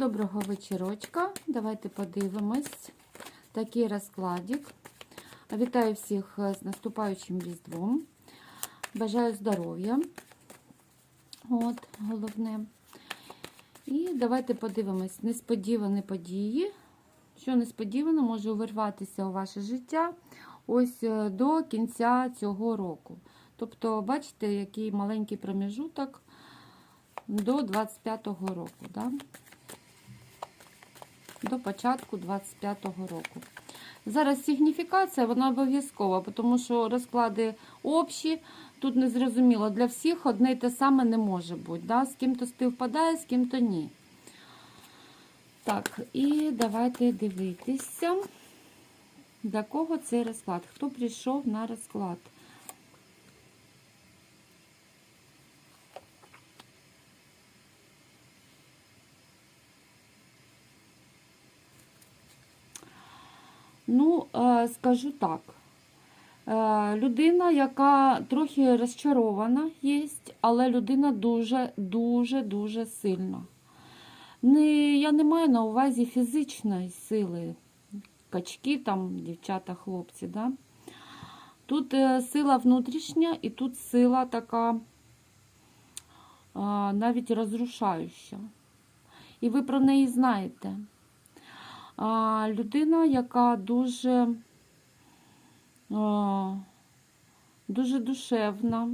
доброго вечірочка. Давайте подивимось такий розкладик. Вітаю всіх з наступаючим Різдвом. Бажаю здоров'я. От, головне. І давайте подивимось несподівані події. Що несподівано може увірватися у ваше життя ось е, до кінця цього року. Тобто, бачите, який маленький проміжуток до 25-го року. Да? До початку 25-го року. Зараз сигніфікація, вона обов'язкова, тому що розклади общі, тут не зрозуміло, для всіх одне й те саме не може бути. Да? З ким-то співпадає, з ким-то ні. Так, і давайте дивитися, для кого цей розклад. Хто прийшов на розклад? Ну, е, скажу так. Е, Людина, яка трохи розчарована є, але людина дуже-дуже дуже сильна. Не, я не маю на увазі фізичної сили, качки, там, дівчата, хлопці. Да? Тут е, сила внутрішня і тут сила така навіть розрушаюча. І ви про неї знаєте. Людина, яка дуже, дуже душевна,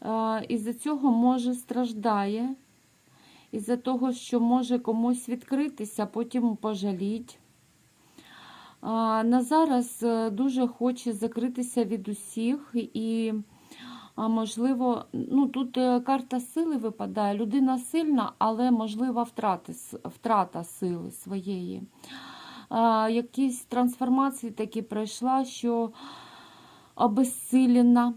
а, із-за цього може страждає, із-за того, що може комусь відкритися, потім пожаліть. На зараз е, дуже хоче закритися від усіх і а можливо, ну тут е, карта сили випадає. Людина сильна, але можлива втрати, втрата сили своєї. А, Якісь трансформації такі пройшла, що обезсилена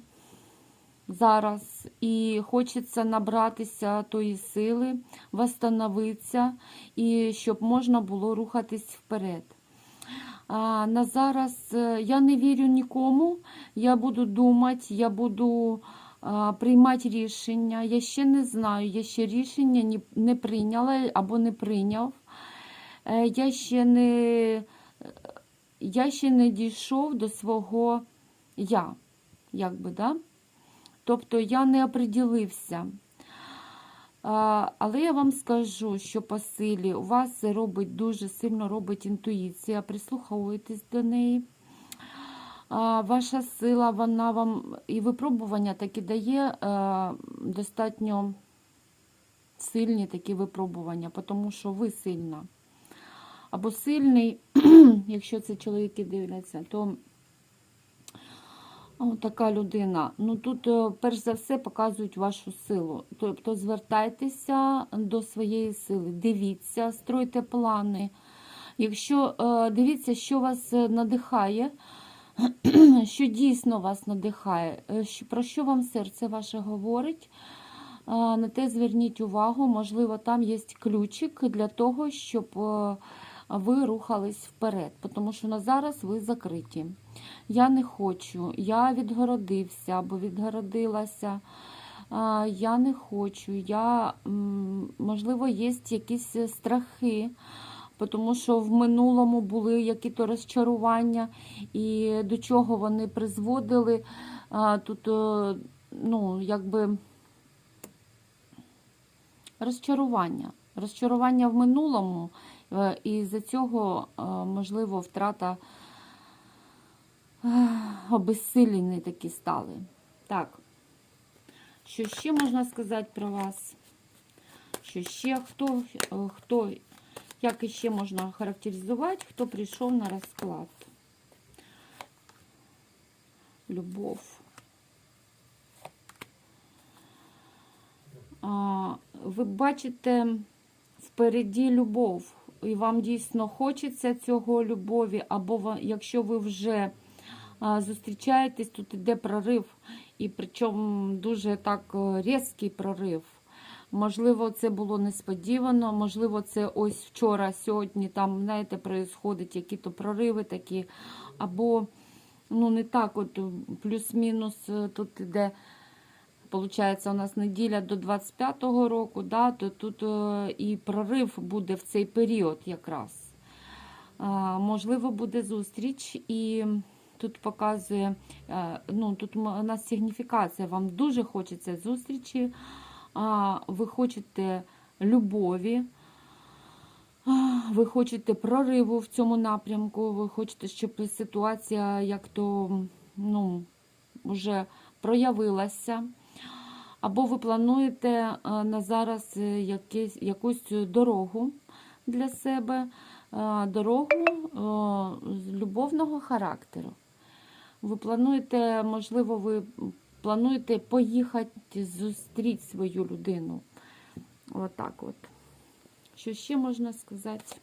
зараз, і хочеться набратися тої сили, восстановитися, і щоб можна було рухатись вперед. На зараз е, я не вірю нікому. Я буду думати, я буду приймати рішення. Я ще не знаю, я ще рішення не, не прийняла або не прийняв. Е, я ще не я ще не дійшов до свого я. Якби, да? Тобто я не оприділився. Але я вам скажу, що по силі у вас робить дуже сильно робить інтуїція, прислуховуйтесь до неї. Ваша сила, вона вам і випробування таки дає е, достатньо сильні такі випробування, тому що ви сильна. Або сильний, якщо це чоловіки дивляться, то Така людина. Ну тут, е, перш за все, показують вашу силу. Тобто звертайтеся до своєї сили, дивіться, стройте плани. Якщо е, дивіться, що вас надихає, що дійсно вас надихає, е, про що вам серце ваше говорить, на те зверніть увагу, можливо, там є ключик для того, щоб ви рухались вперед, тому що на зараз ви закриті. Я не хочу, я відгородився або відгородилася. Я не хочу, я, можливо, є якісь страхи, тому що в минулому були якісь розчарування, і до чого вони призводили. Тут, ну, якби розчарування. Розчарування в минулому, і з-за цього, е, можливо, втрата е, обезсилені такі стали. Так, що ще можна сказати про вас? Що ще хто, хто, як іще можна характеризувати, хто прийшов на розклад? Любов. Ви бачите впереді любов і вам дійсно хочеться цього любові, або якщо ви вже зустрічаєтесь, тут іде прорив, і причому дуже так е, різкий прорив. Можливо, це було несподівано, можливо, це ось вчора, сьогодні, там, знаєте, происходять які-то прориви такі, або, ну, не так, от плюс-мінус е, тут іде виходить, у нас неділя до 25-го року, да, то тут е, і прорив буде в цей період якраз. Можливо, буде зустріч, і тут показує, е, ну, тут у нас сигніфікація, вам дуже хочеться зустрічі, ви хочете любові. Ви хочете прориву в цьому напрямку, ви хочете, щоб ситуація як то ну, вже проявилася. Або ви плануєте е, на зараз е, якесь, якусь дорогу для себе, е, дорогу з любовного характеру. Ви плануєте, можливо, ви плануєте поїхати зустріти свою людину. Отак от. Що ще можна сказати?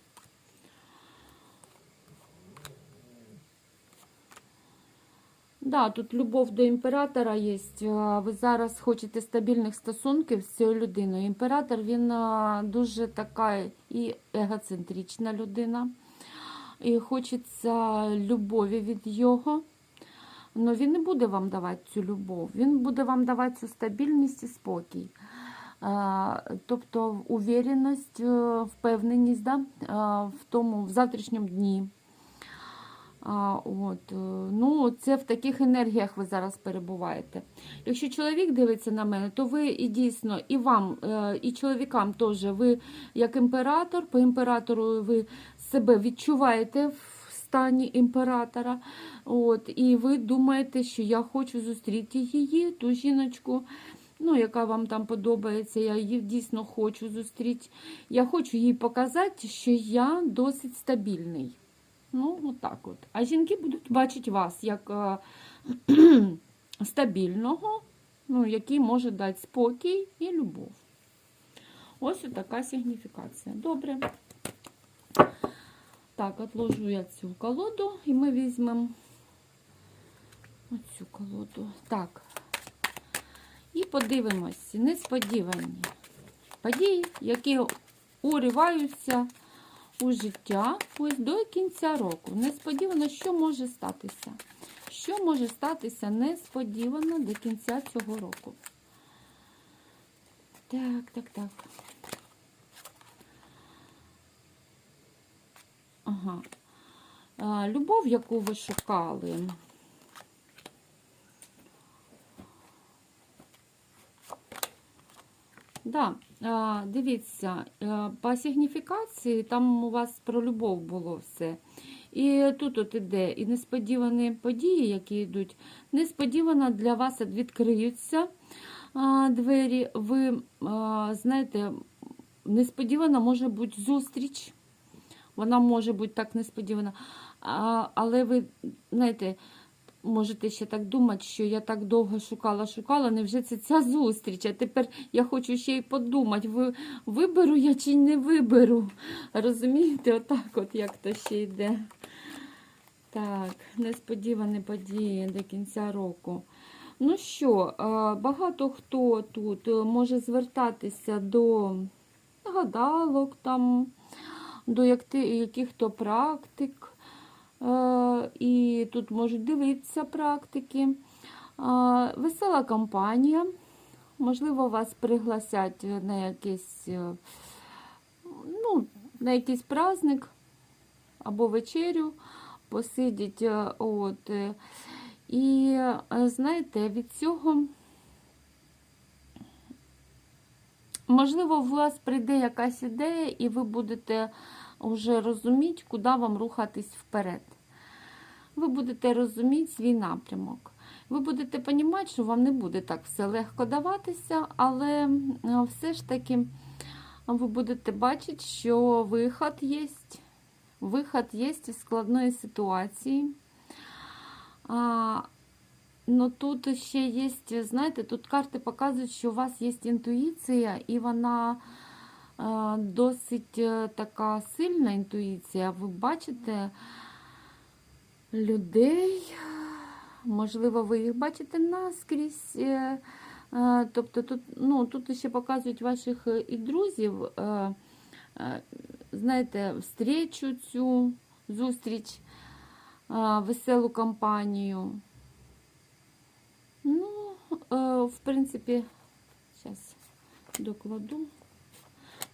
Да, тут любов до імператора є. Ви зараз хочете стабільних стосунків з цією людиною. Імператор він дуже така і егоцентрична людина. І хочеться любові від його. Але він не буде вам давати цю любов. Він буде вам давати цю стабільність і спокій. Тобто увереність, впевненість да? в тому, в завтрашньому дні. А, от, е, ну, це в таких енергіях ви зараз перебуваєте. Якщо чоловік дивиться на мене, то ви і дійсно, і вам, е, і чоловікам теж, ви як імператор, по імператору ви себе відчуваєте в стані імператора. От, і ви думаєте, що я хочу зустріти її, ту жіночку, ну, яка вам там подобається, я її дійсно хочу зустріти. Я хочу їй показати, що я досить стабільний. Ну, отак от. А жінки будуть бачити вас як е, стабільного, ну, який може дати спокій і любов. Ось така сигніфікація. Добре. Так, отложу я цю колоду і ми візьмемо оцю колоду. Так. І подивимось несподівані події, які уриваються у життя ось до кінця року. Несподівано, що може статися? Що може статися несподівано до кінця цього року? Так, так, так. Ага. Любов, яку ви шукали. Да, дивіться, е, по сигніфікації там у вас про любов було все. І тут от іде і несподівані події, які йдуть, несподівано для вас відкриються двері. Ви знаєте, несподівана може бути зустріч. Вона може бути так несподівана. Але ви, знаєте, можете ще так думати, що я так довго шукала, шукала, невже це ця зустріч? А тепер я хочу ще й подумати, ви, виберу я чи не виберу. Розумієте, отак от як то ще йде. Так, несподівані події до кінця року. Ну що, багато хто тут е, може звертатися до гадалок, там, до яких-то практик. Е, І тут можуть дивитися практики. Е, Весела компанія. Можливо, вас пригласять на якийсь, е, ну, на якийсь праздник або вечерю, посидіть. От. І знаєте, від цього, можливо, у вас прийде якась ідея, і ви будете вже розуміти, куди вам рухатись вперед. Ви будете розуміти свій напрямок. Ви будете розуміти, що вам не буде так все легко даватися, але все ж таки ви будете бачити, що виход є. Виход є із складної ситуації. А, Ну тут ще є, знаєте, тут карти показують, що у вас є інтуїція, і вона досить е, така сильна інтуїція. Ви бачите людей, можливо, ви їх бачите наскрізь. е, е, Тобто тут, ну, тут ще показують ваших і друзів, знаєте, встречу цю зустріч, веселу компанію. Ну, в принципі, зараз докладу.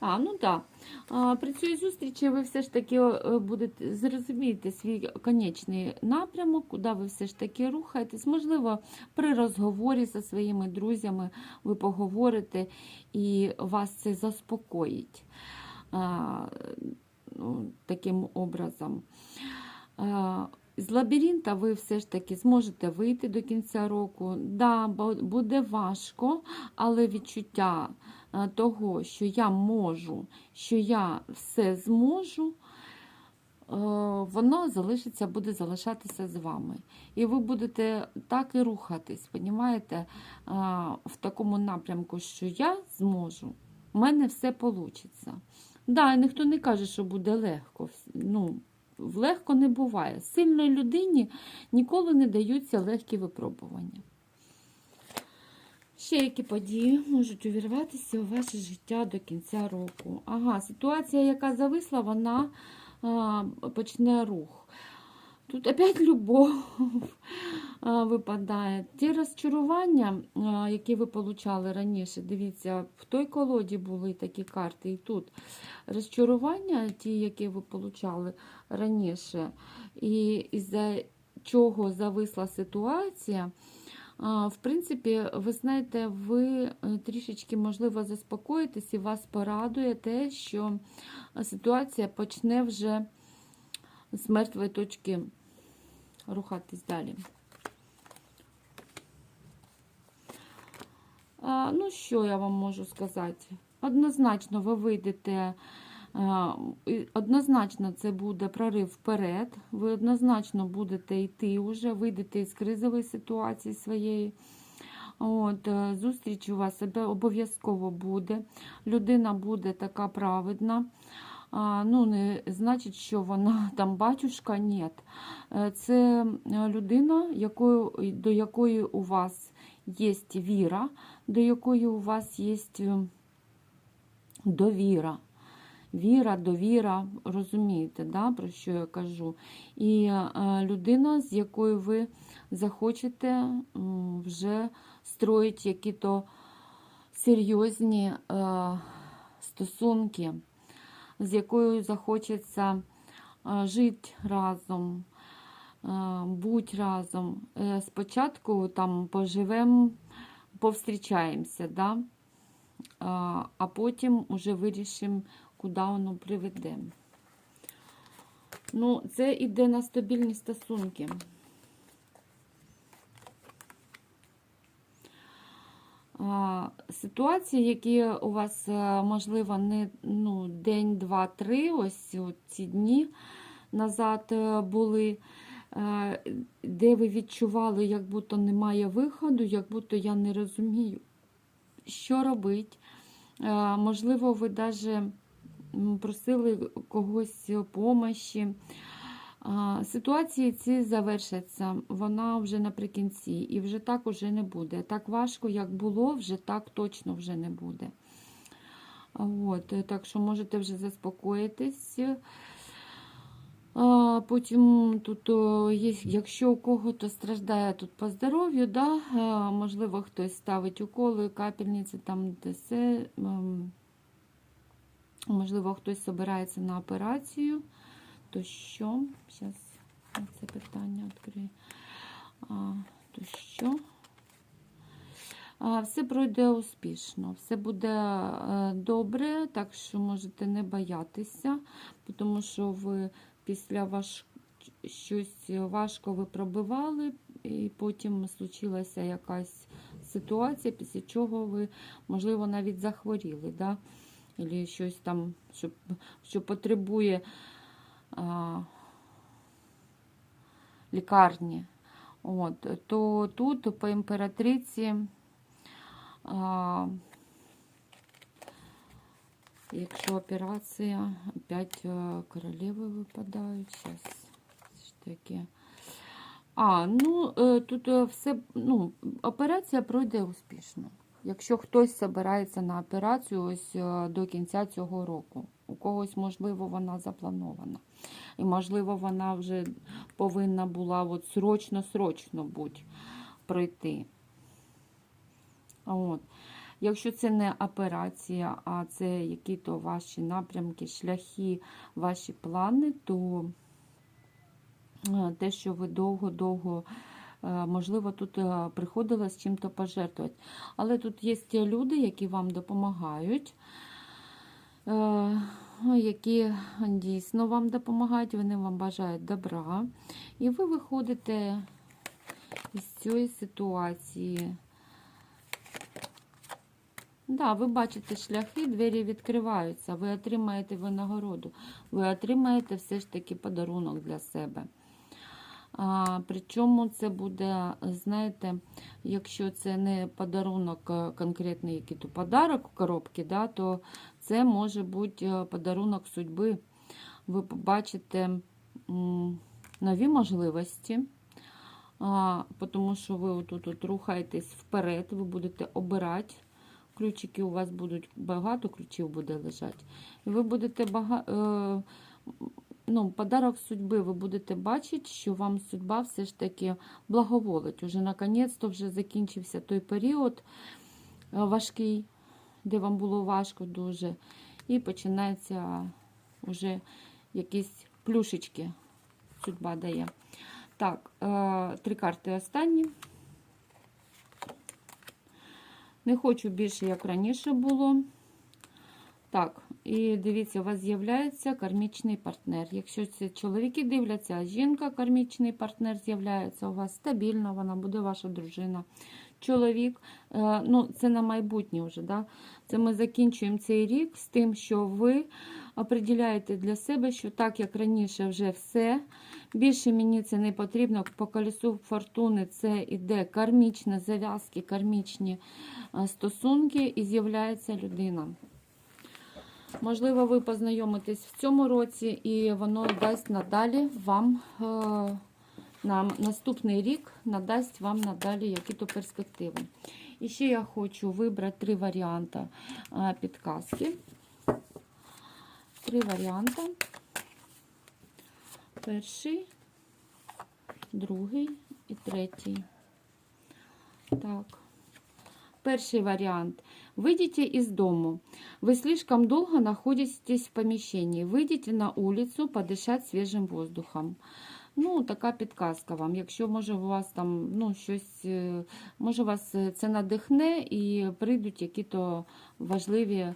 А, ну так. Да. При цій зустрічі ви все ж таки е, будете зрозумієте свій конечний напрямок, куди ви все ж таки рухаєтесь. Можливо, при розговорі зі своїми друзями ви поговорите і вас це заспокоїть а, ну, таким образом. А, з лабіринта ви все ж таки зможете вийти до кінця року. Да, буде важко, але відчуття того, що я можу, що я все зможу, е, воно залишиться, буде залишатися з вами. І ви будете так і рухатись, понімаєте, е, в такому напрямку, що я зможу, в мене все вийде. Да, ніхто не каже, що буде легко. Ну, легко не буває. Сильної людині ніколи не даються легкі випробування. Ще які події можуть увірватися у ваше життя до кінця року? Ага, ситуація, яка зависла, вона а, почне рух. Тут опять любов а, випадає. Ті розчарування, а, які ви получали раніше, дивіться, в той колоді були такі карти, і тут розчарування, ті, які ви получали раніше, і із-за чого зависла ситуація. В принципі, ви знаєте, ви е, трішечки, можливо, заспокоїтесь і вас порадує те, що ситуація почне вже з мертвої точки рухатись далі. Ну, що я вам можу сказати? Однозначно, ви вийдете. Однозначно, це буде прорив вперед. Ви однозначно будете йти вже, вийдете із кризової ситуації своєї. От, е, Зустріч у вас обов'язково буде. Людина буде така праведна. Ну, не значить, що вона там батюшка, ні. Е, Це е, людина, якою, до якої у вас є віра, до якої у вас є довіра. Віра, довіра, розумієте, да, про що я кажу. І е, людина, з якою ви захочете вже строїть які-то серйозні е, стосунки, з якою захочеться е, жити разом, бути разом. Спочатку там поживемо, повстрічаємося, да? а потім вже вирішимо, куди воно приведе. Ну, це йде на стабільні стосунки. Ситуації, які у вас, е, можливо, не ну, день, два, три, ось ці дні назад е, були, е, де ви відчували, як будто немає виходу, як будто я не розумію, що робити. Е, Можливо, ви навіть просили когось помощі. Ситуації ці завершаться, вона вже наприкінці, і вже так уже не буде. Так важко, як було, вже так точно вже не буде. От, так що можете вже заспокоїтись. Потім тут, є, якщо у кого-то страждає тут по здоров'ю, да, можливо, хтось ставить уколи, капельниці, там де все. Можливо, хтось збирається на операцію. То що? Зараз це питання відкрию. То що? Все пройде успішно, все буде е, добре, так що можете не боятися, тому що ви після ваш... щось важко ви пробивали, і потім случилася якась ситуація, після чого ви, можливо, навіть захворіли. Да? Або щось там, що, що потребує а, лікарні. От, то тут по імператриці, а, якщо операція, опять е, королеви випадають. Зараз ж таке. А, ну е, тут е, все, ну, операція пройде успішно. Якщо хтось збирається на операцію ось е, до кінця цього року, у когось, можливо, вона запланована. І, можливо, вона вже повинна була срочно-срочно будь пройти. От. Якщо це не операція, а це які-то ваші напрямки, шляхи, ваші плани, то е, те, що ви довго-довго, можливо, тут е, приходилось з чим-то пожертвувати. Але тут є люди, які вам допомагають, е, які дійсно вам допомагають, вони вам бажають добра. І ви виходите із цієї ситуації. Да, ви бачите шляхи, двері відкриваються, ви отримаєте винагороду, ви отримаєте все ж таки подарунок для себе. А, причому це буде, знаєте, якщо це не подарунок е, конкретний який то подарок в коробці, да, то це може бути е, подарунок судьби. Ви побачите нові можливості, а, тому що ви отут от рухаєтесь вперед, ви будете обирати. Ключики у вас будуть багато ключів буде лежати. І ви будете бага... ну, подарок судьби, ви будете бачити, що вам судьба все ж таки благоволить. Уже наконець-то вже закінчився той період е, важкий, де вам було важко дуже. І починається вже якісь плюшечки судьба дає. Так, е, три карти останні. Не хочу більше, як раніше було. Так, і дивіться, у вас з'являється кармічний партнер. Якщо це чоловіки дивляться, а жінка, кармічний партнер з'являється у вас стабільна, вона буде ваша дружина. Чоловік, е, ну це на майбутнє вже. да? Це ми закінчуємо цей рік з тим, що ви определяєте для себе, що так, як раніше, вже все. Більше мені це не потрібно. По колесу фортуни це іде кармічні зав'язки, кармічні е, стосунки, і з'являється людина. Можливо, ви познайомитесь в цьому році, і воно дасть надалі вам е, на наступний рік надасть вам надалі які-то перспективи. І ще я хочу вибрати три варіанти е, підказки. Три варіанти. Перший, другий і третій. Так. Перший вариант. Выйдите из дому. Вы слишком долго находитесь в помещении. Выйдите на улицу подышать свежим воздухом. Ну, така підказка вам. Якщо може у вас там ну, щось, е, може вас е, це надихне і прийдуть які-то важливі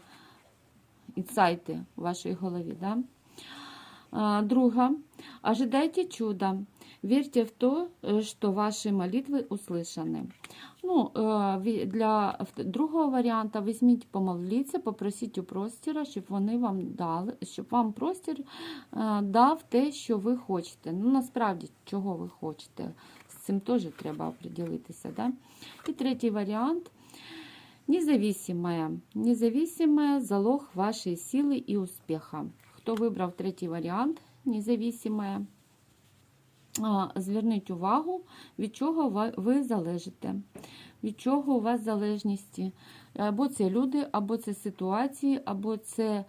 інсайти в вашій голові. Да? А, Друга. Ожидайте чуда. Верьте в то, э, что ваши молитвы услышаны. Ну, е, ві- для в- другого варіанта візьміть, помоліться, попросіть у простіра, щоб вони вам дали, щоб вам простір е, дав те, що ви хочете. Ну, насправді, чого ви хочете. З цим теж треба определитися. Да? І третій варіант. Независимая. Независимая – залог вашей силы и успеха. Хто вибрав третій варіант, независимая, а, зверніть увагу, від чого ви залежите, від чого у вас залежності. Або це люди, або це ситуації, або це,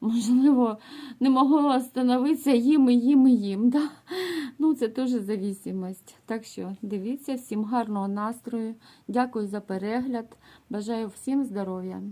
можливо, не могло остановитися їм, і їм, і їм. Да? Ну, це теж зависимость. Так що дивіться, всім гарного настрою. Дякую за перегляд. Бажаю всім здоров'я.